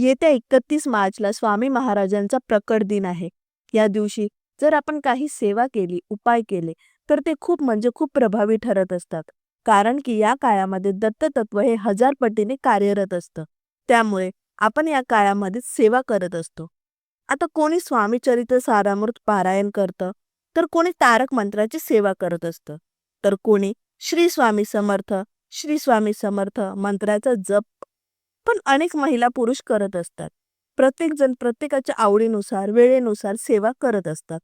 येत्या एकतीस मार्चला स्वामी महाराजांचा प्रकट दिन आहे. या दिवशी जर आपण काही सेवा केली उपाय केले तर ते खूप म्हणजे खूप प्रभावी ठरत असतात. कारण की या काळामध्ये दत्ततत्व हे हजार पटीने कार्यरत असतं. त्यामुळे आपण या काळामध्ये सेवा करत असतो. आता कोणी स्वामी चरित्र सारामृत पारायण करतं तर कोणी तारक मंत्राची सेवा करत असतं. तर कोणी श्री स्वामी समर्थ श्री स्वामी समर्थ मंत्राचा जप पण अनेक महिला पुरुष करत असतात. प्रत्येक जण प्रत्येकाच्या आवडीनुसार वेळेनुसार सेवा करत असतात.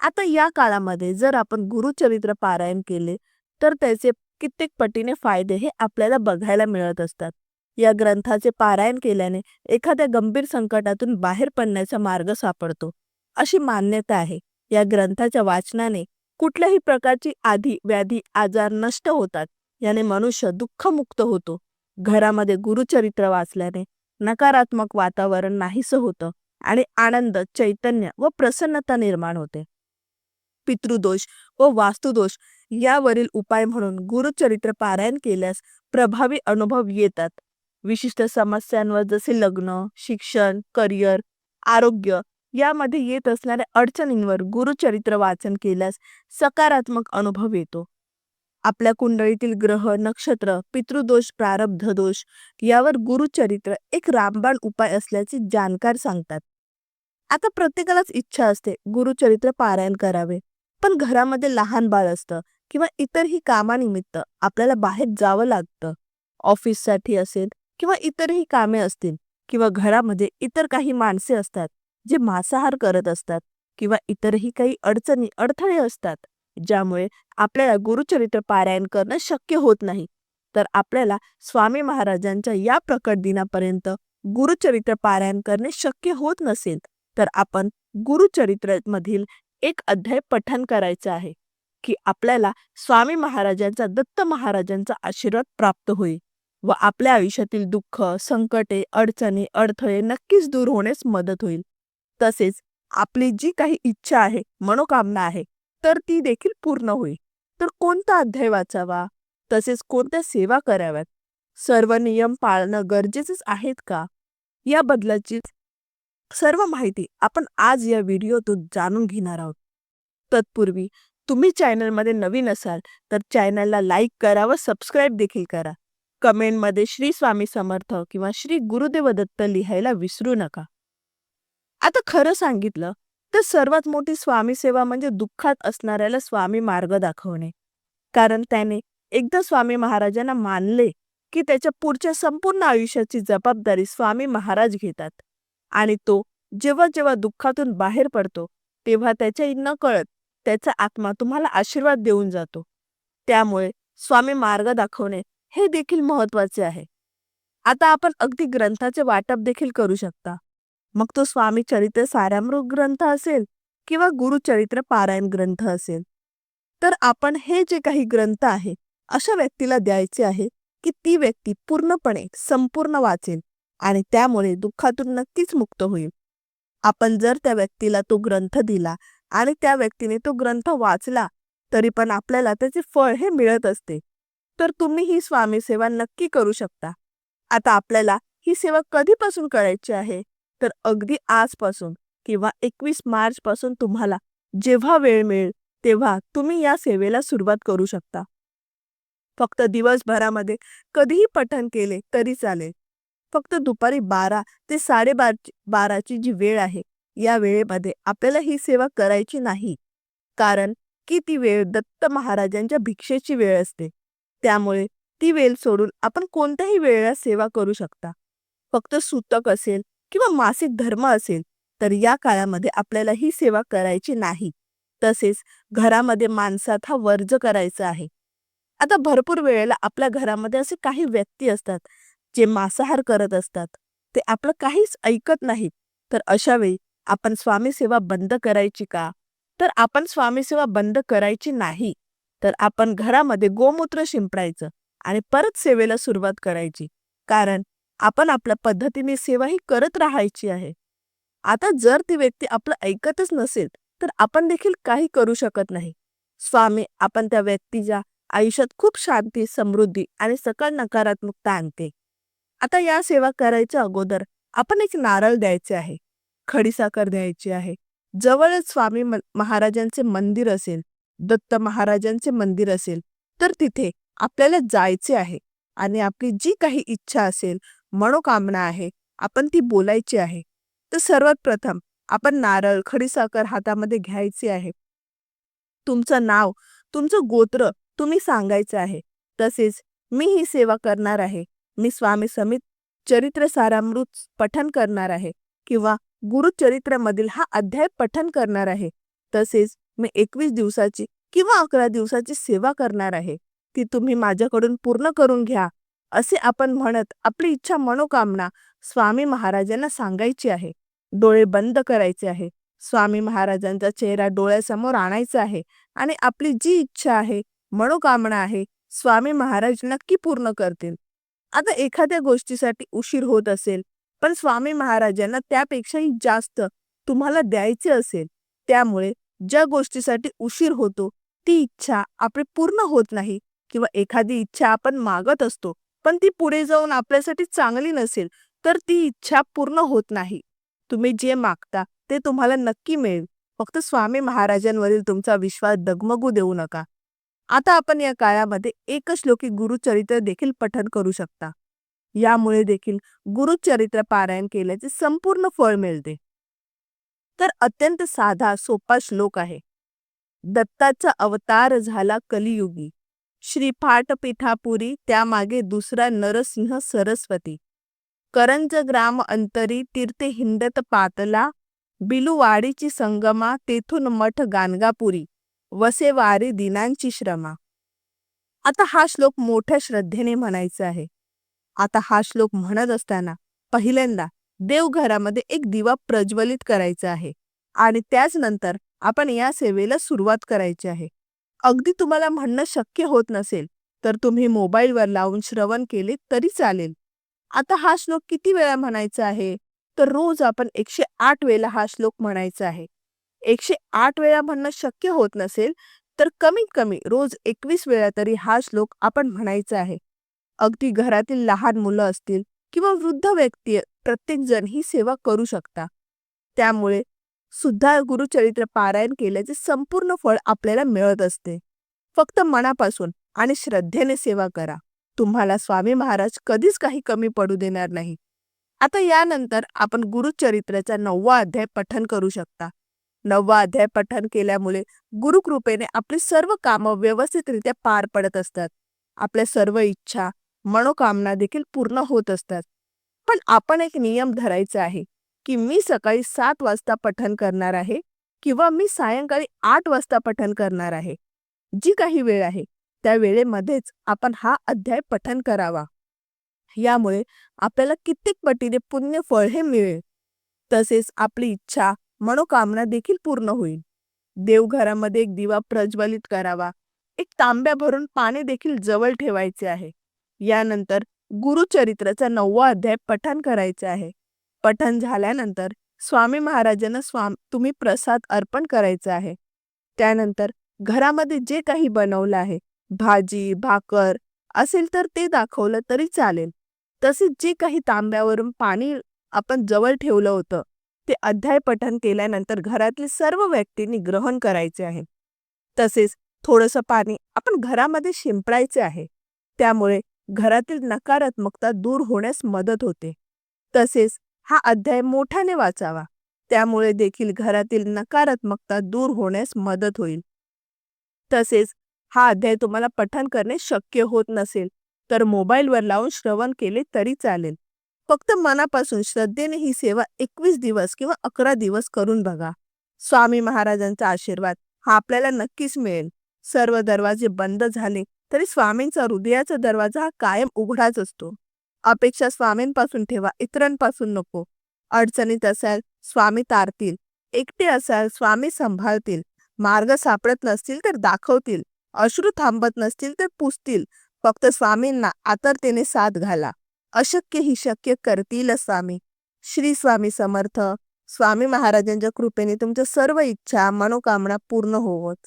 आता या काळामध्ये जर आपण गुरुचरित्र पारायण केले तर त्याचे कित्येक पटीने फायदे हे आपल्याला बघायला मिळत असतात. या ग्रंथाचे पारायण केल्याने एखाद्या गंभीर संकटातून बाहेर पडण्याचा मार्ग सापडतो. अशी मान्यता आहे. या ग्रंथाच्या वाचनाने कुठल्याही प्रकारची आधी व्याधी आजार नष्ट होतात. याने मनुष्य दुःखमुक्त होतो. घरामध्ये गुरुचरित्र वाचल्याने नकारात्मक वातावरण नाहीसं होतं आणि आनंद चैतन्य व प्रसन्नता निर्माण होते. पितृदोष व वास्तुदोष यावरील उपाय म्हणून गुरुचरित्र पारायण केल्यास प्रभावी अनुभव येतात. विशिष्ट समस्यांवर जसे लग्न शिक्षण करिअर आरोग्य यामध्ये येत असणाऱ्या अडचणींवर गुरुचरित्र वाचन केल्यास सकारात्मक अनुभव येतो. आपल्या कुंडळीतील ग्रह नक्षत्र पितृदोष प्रारब्ध दोष यावर गुरुचरित्र एक रामबाण उपाय असल्याचे जाणकार सांगतात. आता प्रत्येकालाच इच्छा असते गुरुचरित्र पारायण करावे. पण घरामध्ये लहान बाळ असतं किंवा इतरही कामानिमित्त आपल्याला बाहेर जावं लागतं. ऑफिससाठी असेल किंवा इतरही कामे असतील किंवा घरामध्ये इतर काही माणसे असतात जे मांसाहार करत असतात किंवा इतरही काही अडचणी अडथळे असतात ज्यामुळे आपल्याला गुरुचरित्र पारायण करणं शक्य होत नाही. तर आपल्याला स्वामी महाराजांच्या या प्रकट दिनापर्यंत गुरुचरित्र पारायण करणे शक्य होत नसेल तर आपण गुरुचरित्र मधील एक अध्याय पठन करायचं आहे की आपल्याला स्वामी महाराजांचा दत्त महाराजांचा आशीर्वाद प्राप्त होईल व आपल्या आयुष्यातील दुःख संकटे अडचणी अडथळे नक्कीच दूर होण्यास मदत होईल. तसेच आपली जी काही इच्छा आहे मनोकामना आहे तर ती देखील पूर्ण होईल. तर कोणता अध्याय वाचावा? तसेच कोणत्या सेवा कराव्यात? सर्व नियम पाळणं गरजेचेच आहेत का? या बदलाची सर्व माहिती आपण आज या व्हिडिओतून जाणून घेणार आहोत. तत्पूर्वी तुम्ही चॅनलमध्ये नवीन असाल तर चॅनलला लाईक करा व सबस्क्राईब देखील करा. कमेंटमध्ये श्री स्वामी समर्थ किंवा श्री गुरुदेव दत्त लिहायला विसरू नका. आता खरं सांगितलं तर सर्वात मोठी स्वामी सेवा म्हणजे दुःखात असणाऱ्याला स्वामी मार्ग दाखवणे. कारण त्याने एकदा स्वामी महाराजांना मानले की त्याच्या पुढच्या संपूर्ण आयुष्याची जबाबदारी स्वामी महाराज घेतात. आणि तो जेव्हा जेव्हा दुःखातून बाहेर पडतो तेव्हा त्याच्या न कळत त्याचा आत्मा तुम्हाला आशीर्वाद देऊन जातो. त्यामुळे स्वामी मार्ग दाखवणे हे देखील महत्त्वाचे आहे. आता आपण अगदी ग्रंथाचे वाटप देखील करू शकता. मग तो स्वामी चरित्र सारामृत ग्रंथ असेल किंवा गुरुचरित्र पारायण ग्रंथ असेल. तर आपण हे जे काही ग्रंथ आहे अशा व्यक्तीला द्यायचे आहे की ती व्यक्ती पूर्णपणे संपूर्ण वाचेल आणि त्यामुळे दुःखातून नक्कीच मुक्त होईल. आपण जर त्या व्यक्तीला तो ग्रंथ दिला आणि त्या व्यक्तीने तो ग्रंथ वाचला तरी पण आपल्याला त्याचे फळ हे मिळत असते. तर तुम्ही ही स्वामी सेवा नक्की करू शकता. आता आपल्याला ही सेवा कधीपासून करायची आहे? तर अगदी आजपासून किंवा एकवीस मार्चपासून तुम्हाला जेव्हा वेळ मिळेल तेव्हा तुम्ही या सेवेला सुरुवात करू शकता. फक्त दिवसभरामध्ये कधीही पठण केले तरी चालेल. फक्त दुपारी बारा ते साडेबार बाराची जी वेळ आहे या वेळेमध्ये आपल्याला ही सेवा करायची नाही. कारण की ती वेळ दत्त महाराजांच्या भिक्षेची वेळ असते. त्यामुळे ती वेळ सोडून आपण कोणत्याही वेळेला सेवा करू शकता. फक्त सूतक असेल किंवा मासिक धर्म असेल तर या काळामध्ये आपल्याला ही सेवा करायची नाही. तसेच घरामध्ये माणसात हा वर्ज करायचा आहे. आता भरपूर वेळेला आपल्या घरामध्ये असे काही व्यक्ती असतात जे मांसाहार करत असतात. ते आपलं काहीच ऐकत नाहीत. तर अशा वेळी आपण स्वामी सेवा बंद करायची का? तर आपण स्वामी सेवा बंद करायची नाही. तर आपण घरामध्ये गोमूत्र शिंपडायचं आणि परत सेवेला सुरुवात करायची. कारण आपण आपल्या पद्धतीने सेवा ही करत राहायची आहे. आता जर ती व्यक्ती आपलं ऐकतच नसेल तर आपण देखील काही करू शकत नाही. स्वामी आपण त्या व्यक्तीच्या आयुष्यात खूप शांती समृद्धी आणि सकळ नकारात्मकता आणते. आता या सेवा करायच्या अगोदर आपण एक नारळ द्यायचे आहे. खडीसाखर द्यायची आहे. जवळच स्वामी महाराजांचे मंदिर असेल दत्त महाराजांचे मंदिर असेल तर तिथे आपल्याला जायचे आहे आणि आपली जी काही इच्छा असेल मनोकामना आहे आपण ती बोलायची आहे. तर सर्वात प्रथम आपण नारळ खडीसाखर हातामध्ये घ्यायची आहे. तुमचं नाव तुमचं गोत्र तुम्ही सांगायचं आहे. तसेच मी ही सेवा करणार आहे. मी स्वामी समित चरित्र सारामृत पठन करणार आहे. किंवा गुरुचरित्रामधील हा अध्याय पठन करणार आहे. तसेच मी एकवीस दिवसाची किंवा अकरा दिवसाची सेवा करणार आहे. ती तुम्ही माझ्याकडून पूर्ण करून घ्या. असे आपण म्हणत आपली इच्छा मनोकामना स्वामी महाराजांना सांगायची आहे. डोळे बंद करायचे आहे. स्वामी महाराजांचा चेहरा डोळ्यासमोर आणायचा आहे आणि आपली जी इच्छा आहे मनोकामना आहे स्वामी महाराज नक्की पूर्ण करतील. आता एखाद्या गोष्टीसाठी उशीर होत असेल पण स्वामी महाराजांना त्यापेक्षाही जास्त तुम्हाला द्यायचे असेल त्यामुळे ज्या गोष्टीसाठी उशीर होतो ती इच्छा आपली पूर्ण होत नाही किंवा एखादी इच्छा आपण मागत असतो पण ती पुढे जाऊन आपल्यासाठी चांगली नसेल तर ती इच्छा पूर्ण होत नाही. तुम्ही जे मागता ते तुम्हाला नक्की मिळेल. फक्त स्वामी महाराजांवरील तुमचा विश्वास डगमगू देऊ नका. आता आपण या काळामध्ये एकश्लोकी गुरुचरित्र देखील पठन करू शकता. यामुळे देखील गुरुचरित्र पारायण केल्याचे संपूर्ण फळ मिळते. तर अत्यंत साधा सोपा श्लोक आहे. दत्ताचा अवतार झाला कलियुगी. श्रीफाट पिठापुरी त्यामागे दुसरा नरसिंह सरस्वती. करंज ग्राम अंतरी तीर्थे हिंडत पातला बिलुवाडीची संगमा तेथून मठ गाणगापुरी वसेवारी दिनांची श्रमा. आता हा श्लोक मोठ्या श्रद्धेने म्हणायचा आहे. आता हा श्लोक म्हणत असताना पहिल्यांदा देवघरामध्ये एक दिवा प्रज्वलित करायचा आहे आणि त्याच नंतर आपण या सेवेला सुरुवात करायची आहे. अगदी तुम्हाला म्हणणं शक्य होत नसेल तर तुम्ही मोबाईलवर लावून श्रवण केले तरी चालेल. आता हा श्लोक किती वेळा म्हणायचा आहे? तर रोज आपण एकशे आठ वेळा हा श्लोक म्हणायचा आहे. एकशे आठ वेळा म्हणणं शक्य होत नसेल तर कमीत कमी रोज एकवीस वेळा तरी हा श्लोक आपण म्हणायचा आहे. अगदी घरातील लहान मुलं असतील किंवा वृद्ध व्यक्ती प्रत्येकजण ही सेवा करू शकता. त्यामुळे सुद्धा गुरुचरित्र पारायण केल्याचे संपूर्ण फळ आपल्याला मिळत असते. फक्त मनापासून आणि श्रद्धेने सेवा करा. तुम्हाला स्वामी महाराज कधीच काही कमी पडू देणार नाही. आता यानंतर आपण गुरुचरित्राचा नववा अध्याय पठन करू शकता. नववा अध्याय पठन केल्यामुळे गुरुकृपेने आपली सर्व कामं व्यवस्थितरित्या पार पडत असतात. आपल्या सर्व इच्छा मनोकामना देखील पूर्ण होत असतात. पण आपण एक नियम धरायचा आहे. की मी सकाळी सात वाजता पठन करणार आहे किंवा मी सायंकाळी आठ वाजता पठन करणार आहे. जी काही वेळ आहे त्या वेळेमध्येच आपण हा अध्याय पठन करावा. यामुळे आपल्याला कित्येक पटीने पुण्य फळ हे मिळेल. तसेच आपली इच्छा मनोकामना देखील पूर्ण होईल. देवघरामध्ये एक दिवा प्रज्वलित करावा. एक तांब्या भरून पाणी देखील जवळ ठेवायचे आहे. यानंतर गुरुचरित्राचा नववा अध्याय पठण करायचे आहे. पठन झाल्यानंतर स्वामी महाराजांना स्वाम तुम्ही प्रसाद अर्पण करायचा आहे. त्यानंतर घरामध्ये जे काही बनवलं आहे भाजी भाकर असेल तर ते दाखवलं तरी चालेल. तसेच जे काही तांब्यावरून पाणी आपण जवळ ठेवलं होतं ते अध्याय पठन केल्यानंतर घरातील सर्व व्यक्तींनी ग्रहण करायचे आहे. तसेच थोडंसं पाणी आपण घरामध्ये शिंपडायचे आहे. त्यामुळे घरातील नकारात्मकता दूर होण्यास मदत होते. तसेच हा अध्याय मोठ्याने वाचावा. त्यामुळे देखील घरातील नकारात्मकता दूर होण्यास मदत होईल. तसेच हा अध्याय तुम्हाला पठन करणे शक्य होत नसेल तर मोबाईलवर लावून श्रवण केले तरी चालेल. फक्त मनापासून श्रद्धेने ही सेवा एकवीस दिवस किंवा अकरा दिवस करून बघा. स्वामी महाराजांचा आशीर्वाद हा आपल्याला नक्कीच मिळेल. सर्व दरवाजे बंद झाले तरी स्वामींचा हृदयाचा दरवाजा हा कायम उघडाच असतो. अपेक्षा स्वामींपासून ठेवा इतरांपासून नको. अडचणीत असाल स्वामी तारतील. एकटे असाल स्वामी सांभाळतील. मार्ग सापडत नसतील तर दाखवतील. अश्रू थांबत नसतील तर पुसतील. फक्त स्वामींना आतरतेने साथ घाला. अशक्य ही शक्य करतील स्वामी. श्री स्वामी समर्थ. स्वामी महाराजांच्या कृपेने तुमच्या सर्व इच्छा मनोकामना पूर्ण होवत.